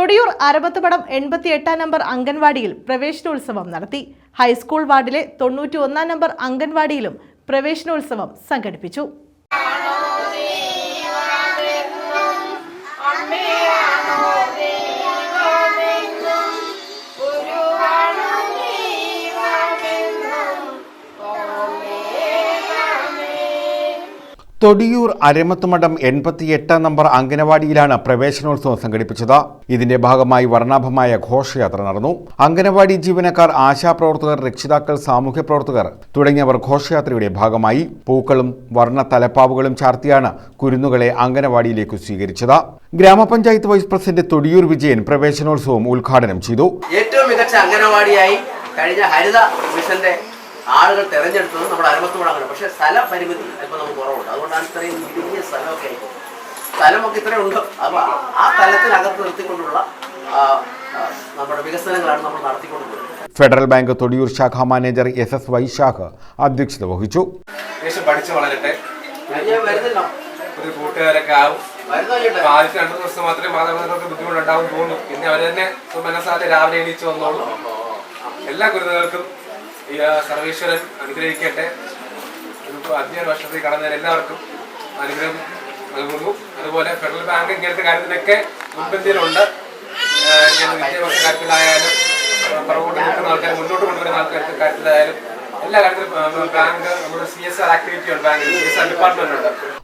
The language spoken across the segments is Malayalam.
തൊടിയൂർ അരബത്തുപടം എൺപത്തി എട്ടാം നമ്പർ അംഗൻവാടിയിൽ പ്രവേശനോത്സവം നടത്തി. ഹൈസ്കൂൾ വാർഡിലെ തൊണ്ണൂറ്റി ഒന്നാം നമ്പർ അംഗൻവാടിയിലും പ്രവേശനോത്സവം സംഘടിപ്പിച്ചു. തൊടിയൂർ അരമത്തുമഠം എൺപത്തിയെട്ടാം നമ്പർ അംഗനവാടിയിലാണ് പ്രവേശനോത്സവം സംഘടിപ്പിച്ചത്. ഇതിന്റെ ഭാഗമായി വർണാഭമായ ഘോഷയാത്ര നടന്നു. അംഗനവാടി ജീവനക്കാർ ആശാപ്രവർത്തകർ രക്ഷിതാക്കൾ സാമൂഹ്യ പ്രവർത്തകർ തുടങ്ങിയവർ ഘോഷയാത്രയുടെ ഭാഗമായി പൂക്കളും വർണ തലപ്പാവുകളും ചാർത്തിയാണ് കുരുന്നുകളെ അംഗനവാടിയിലേക്ക് സ്വീകരിച്ചത്. ഗ്രാമപഞ്ചായത്ത് വൈസ് പ്രസിഡന്റ് തൊടിയൂർ വിജയൻ പ്രവേശനോത്സവം ഉദ്ഘാടനം ചെയ്തു. ഏറ്റവും മികച്ച അംഗനവാടിയായി കഴിഞ്ഞ ഹരിത മിഷന്റെ ആളുകൾ തെരഞ്ഞെടുത്തത് നമ്മുടെ അരമത്തോടാണ് പക്ഷെ സ്ഥല പരിമിതി അല്പം നമുക്ക് കുറവുണ്ട്. അതുകൊണ്ടാണ് ഇത്രയും ഇടുങ്ങിയ സ്ഥലമൊക്കെ ആയിട്ട്. സ്ഥലമൊക്കെ ഇത്രയും ഉണ്ട്. അപ്പൊ ആ സ്ഥലത്തിനകത്ത് നിർത്തിക്കൊണ്ടുള്ള നമ്മുടെ വികസനങ്ങളാണ് നമ്മൾ നടത്തിക്കൊണ്ടുപോകുന്നത് ഫെഡറൽ ബാങ്ക് തൊടിയൂർ ശാഖ മാനേജർ എസ് എസ് വൈശാഖ് അധ്യക്ഷത വഹിച്ചു. പഠിച്ചു വളരട്ടെ. ഒരു കൂട്ടുകാരൊക്കെ ആവും. ആദ്യത്തെ രണ്ടു ദിവസം മാത്രമേ മാതാപിതാക്കൾക്ക് ബുദ്ധിമുട്ടുണ്ടാവും തോന്നുന്നു പിന്നെ അവർ തന്നെ മനസ്സാതെ രാവിലെ എണീച്ച് വന്നോളൂ. എല്ലാ ഗുരുതകൾക്കും ഈ സർവീശ്വരൻ അനുഗ്രഹിക്കട്ടെ. അധ്യയന വർഷത്തിൽ കടന്നതിന് എല്ലാവർക്കും അനുഗ്രഹം നൽകുന്നു. അതുപോലെ ഫെഡറൽ ബാങ്ക് ഇങ്ങനത്തെ കാര്യത്തിലൊക്കെ മുൻപന്തിയിലുണ്ട്. വിദ്യാഭ്യാസ കാര്യത്തിലായാലും പുറകോട്ട് നിൽക്കുന്ന ആൾക്കാർ മുന്നോട്ട് കൊണ്ടുവരുന്ന ആൾക്കാരുടെ കാര്യത്തിലായാലും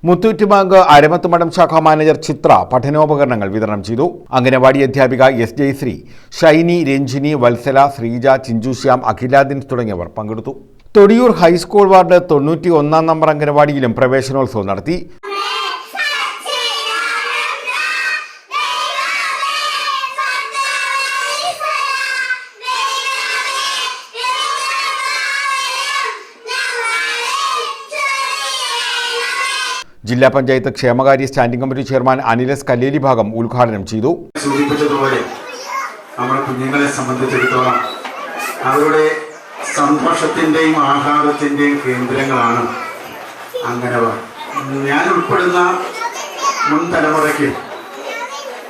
മുത്തൂറ്റ് ബാങ്ക് അരമത്തുമഠം ശാഖാ മാനേജർ ചിത്ര പഠനോപകരണങ്ങൾ വിതരണം ചെയ്തു. അംഗനവാടി അധ്യാപിക എസ് ജയശ്രീ ഷൈനി രഞ്ജിനി വത്സല ശ്രീജ ചിഞ്ചുശ്യാം അഖിലാദിൻ തുടങ്ങിയവർ പങ്കെടുത്തു. തൊടിയൂർ ഹൈസ്കൂൾ വാർഡ് തൊണ്ണൂറ്റി ഒന്നാം നമ്പർ അംഗനവാടിയിലും പ്രവേശനോത്സവം നടത്തി. ജില്ലാ പഞ്ചായത്ത് ക്ഷേമകാര്യ സ്റ്റാൻഡിംഗ് കമ്മിറ്റി ചെയർമാൻ അനിലസ് കല്ലേലി ഭാഗം ഉദ്ഘാടനം ചെയ്തു. സൂചിപ്പിച്ചതുപോലെ നമ്മുടെ കുഞ്ഞുങ്ങളെ സംബന്ധിച്ചിടത്തോളം അവരുടെ സന്തോഷത്തിന്റെയും ആഹ്ലാദത്തിന്റെയും കേന്ദ്രങ്ങളാണ് അംഗനവാടി ഞാൻ ഉൾപ്പെടുന്ന മുൻ തലമുറയ്ക്ക്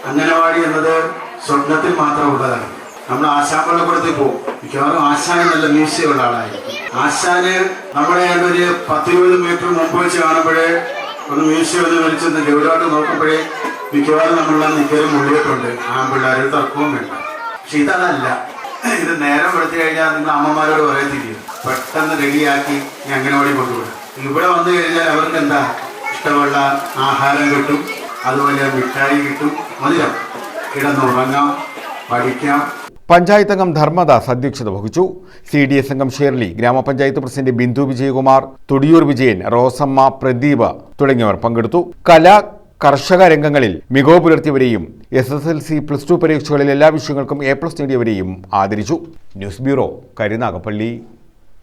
അംഗനവാടി എന്നത് സ്വർഗത്തിൽ മാത്രമുള്ളതാണ് നമ്മൾ ആശാപ്പള്ളിക്കൂടത്തിൽ പോകും. മിക്കവാറും ആശാൻ നല്ല മീശയുള്ള ആളായിരിക്കും. ആശാന് നമ്മുടെ ഒരു പത്തിരുപത് മീറ്റർ മുമ്പ് വെച്ച് കാണുമ്പോഴേ ഒന്ന് മീശ ഒന്ന് വലിച്ചൊന്ന് ഗൗരവമായിട്ട് നോക്കുമ്പോഴേ മിക്കവാറും നമ്മളെ നിക്കലും മുള്ളിയിട്ടുണ്ട് ആൺപിള്ളേർ തർക്കവും വേണ്ട. പക്ഷെ ഇതല്ല ഇത് നേരം വെളുത്തു കഴിഞ്ഞാൽ നിങ്ങൾ അമ്മമാരോട് പറയത്തില്ലയോ പെട്ടെന്ന് റെഡിയാക്കി ഈ അംഗനവാടി കൊണ്ടുവിടും. ഇവിടെ വന്നു കഴിഞ്ഞാൽ അവർക്ക് എന്താ? ഇഷ്ടമുള്ള ആഹാരം കിട്ടും. അതുപോലെ മിഠായി കിട്ടും. മതിയോ കിടന്നുറങ്ങാം പഠിക്കാം. പഞ്ചായത്ത് അംഗം ധർമ്മദാസ് അധ്യക്ഷത വഹിച്ചു. സി ഡി എസ് അംഗം ഷേർലി ഗ്രാമപഞ്ചായത്ത് പ്രസിഡന്റ് ബിന്ദു വിജയകുമാർ തൊടിയൂർ വിജയൻ റോസമ്മ പ്രദീപ് തുടങ്ങിയവർ പങ്കെടുത്തു. കല കർഷക രംഗങ്ങളിൽ മികവ് പുലർത്തിയവരെയും S S L C plus two പരീക്ഷകളിൽ എല്ലാ വിഷയങ്ങൾക്കും എ പ്ലസ് നേടിയവരെയും ആദരിച്ചു. News bureau Karunagappally.